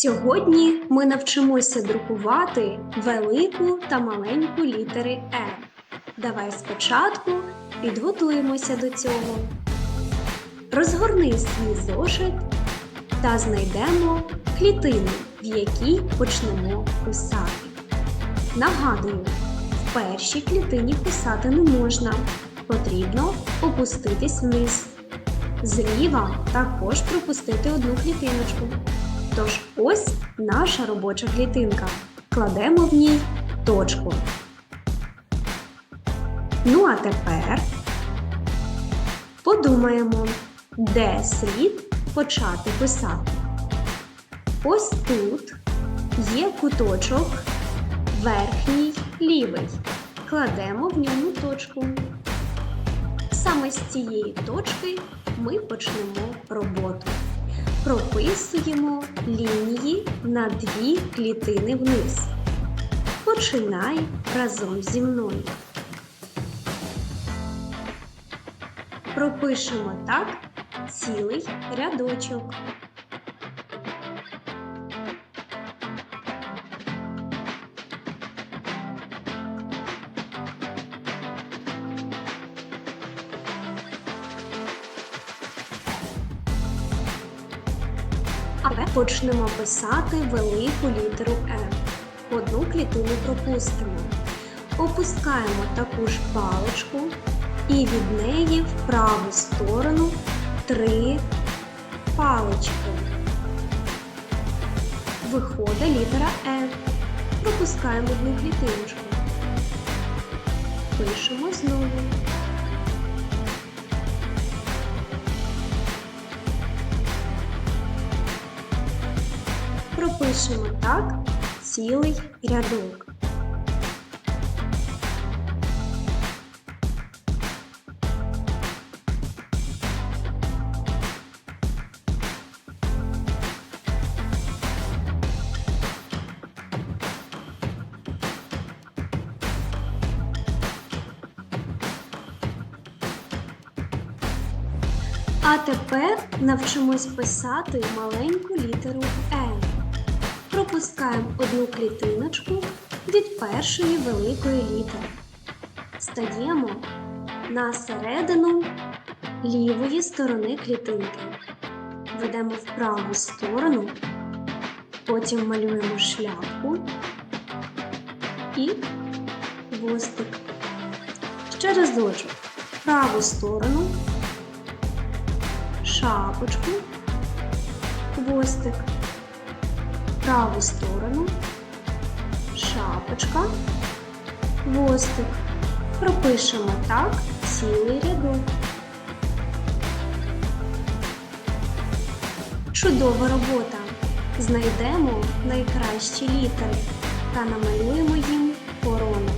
Сьогодні ми навчимося друкувати велику та маленьку літери Е. Давай спочатку підготуємося до цього. Розгорни свій зошит та знайдемо клітину, в якій почнемо писати. Нагадую, в першій клітині писати не можна. Потрібно опуститись вниз. Зліва також пропустити одну клітиночку. Тож ось наша робоча клітинка. Кладемо в ній точку. Ну а тепер подумаємо, де слід почати писати. Ось тут є куточок верхній лівий. Кладемо в ньому точку. Саме з цієї точки ми почнемо роботу. Прописуємо лінії на дві клітини вниз. Починай разом зі мною. Пропишемо так цілий рядочок. Почнемо писати велику літеру Е. Одну клітину пропустимо. Опускаємо таку ж паличку і від неї в праву сторону три палички. Виходить літера Е. Пропускаємо одну клітиночку. Пишемо знову. Пропишемо так цілий рядок. А тепер навчимось писати маленьку літеру Е. Пропускаємо одну клітиночку від першої великої літери. Стаємо на середину лівої сторони клітинки. Ведемо в праву сторону, потім малюємо шляпку і хвостик. Ще разочок праву сторону, шапочку, хвостик праву сторону, шапочка, хвостик. Пропишемо так цілий рядок. Чудова робота! Знайдемо найкращі літери та намалюємо їм корону.